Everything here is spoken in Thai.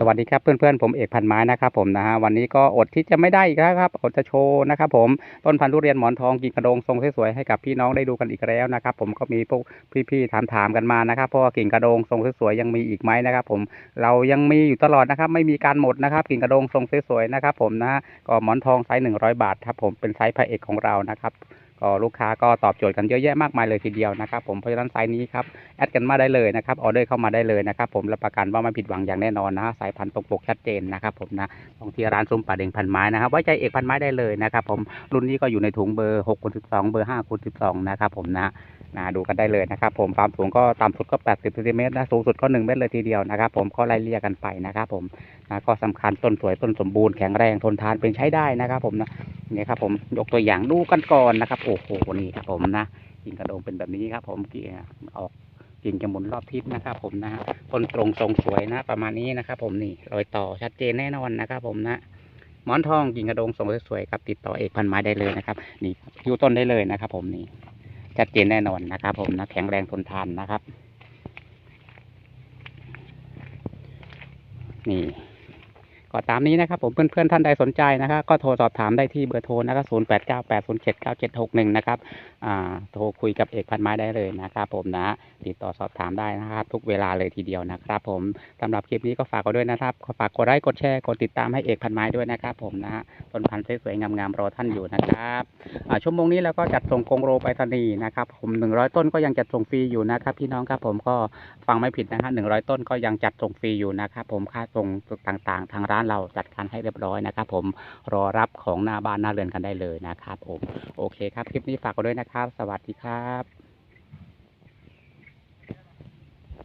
สวัสดีครับเพื่อนๆผมเอกพันไม้นะครับผมนะฮะวันนี้ก็อดที่จะไม่ได้อีกแล้วครับอดจะโชว์นะครับผมต้นพันธุ์ทุเรียนหมอนทองกิ่งกระโดงทรงสวยๆให้กับพี่น้องได้ดูกันอีกแล้วนะครับผมก็มีพวกพี่ๆถามๆกันมานะครับเพราะว่ากิ่งกระโดงทรงสวยๆยังมีอีกไหมนะครับผมเรายังมีอยู่ตลอดนะครับไม่มีการหมดนะครับกิ่งกระโดงทรงสวยๆนะครับผมนะฮะก็หมอนทองไซส์100 บาทครับผมเป็นไซส์พระเอกของเรานะครับ ก็ลูกค้าก็ตอบโจทย์กันเยอะแยะมากมายเลยทีเดียวนะครับผมเพราะฉะนั้นไซส์นี้ครับแอดกันมาได้เลยนะครับออเดอร์เข้ามาได้เลยนะครับผมรับประกันว่าไม่ผิดหวังอย่างแน่นอนนะสายพันธุ์ตรงปกชัดเจนนะครับผมนะตรงที่ร้านซุ้มป่าเด่งพันไม้นะครับไว้ใจเอกพันไม้ได้เลยนะครับผมรุ่นนี้ก็อยู่ในถุงเบอร์6คูณ12 เบอร์5คูณ12 นะครับผมนะนะดูกันได้เลยนะครับผมความสูงก็ต่ำสุดก็ 80เซนติเมตรนะสูงสุดก็ 1 เมตรเลยทีเดียวนะครับผมก็ไล่เลี่ยกันไปนะครับผมนะก็สำคัญต้นสวยต้นสมบูรณ์แข็งแรงทนทานเป็นใช้ได้นะครับผมนะ นี่ครับผมยกตัวอย่างดูกันก่อนนะครับ โอ้โหนี่ครับผมนะกิ่งกระโดงเป็นแบบนี้ครับ ผมเกี่ยออกกิ่งจะหมุนรอบทิศนะครับ ผมนะฮะต้นตรงทรงสวยนะ ประมาณนี้นะครับ ผมนี่รอยต่อชัดเจนแน่นอนนะครับ ผมนะหมอนทองกิ่งกระโดงทรงสวยๆครับติดต่อเอกพันไม้ได้เลยนะครับนี่คิวต้นได้เลยนะครับ ผมนี่ชัดเจนแน่นอนนะครับ ผมนะแข็งแรงทนทานนะครับ นี่ ก็ตามนี้นะครับผมเพื่อนๆท่านใดสนใจนะครับก็โทรสอบถามได้ที่เบอร์โทรนะครับศูนย์แปดเก้าแปดศูนย์เจ็ดเก้าเจ็ดหกหนึ่งนะครับอ่าโทรคุยกับเอกพันไม้ได้เลยนะครับผมนะติดต่อสอบถามได้นะครับ ทุกเวลาเลยทีเดียวนะครับ ผมสำหรับคลิปนี้ก็ฝากไว้ด้วยนะครับฝากกดไลค์กดแชร์กดติดตามให้เอกพันไม้ด้วยนะครับ ผมนะฮะต้นพันธุ์สวยๆงามๆรอท่านอยู่นะครับอ่าชั่วโมงนี้เราก็จัดส่งกรงโรไปรษณีย์นะครับผมหนึ่งร้อยต้นก็ยังจัดส่งฟรีอยู่นะครับ พี่น้องครับผมก็ฟังไม่ผิดนะฮะหนึ่งร้อยต้นก็ยังจัดส่งฟรีอยู่นะครับผมค่าส่งต่างๆ ทางร้านเราจัดการให้เรียบร้อยนะครับผมรอรับของหน้าบ้านหน้าเรือนกันได้เลยนะครับผมโอเคครับคลิปนี้ฝากไว้ด้วยนะครับ สวัสดีครับ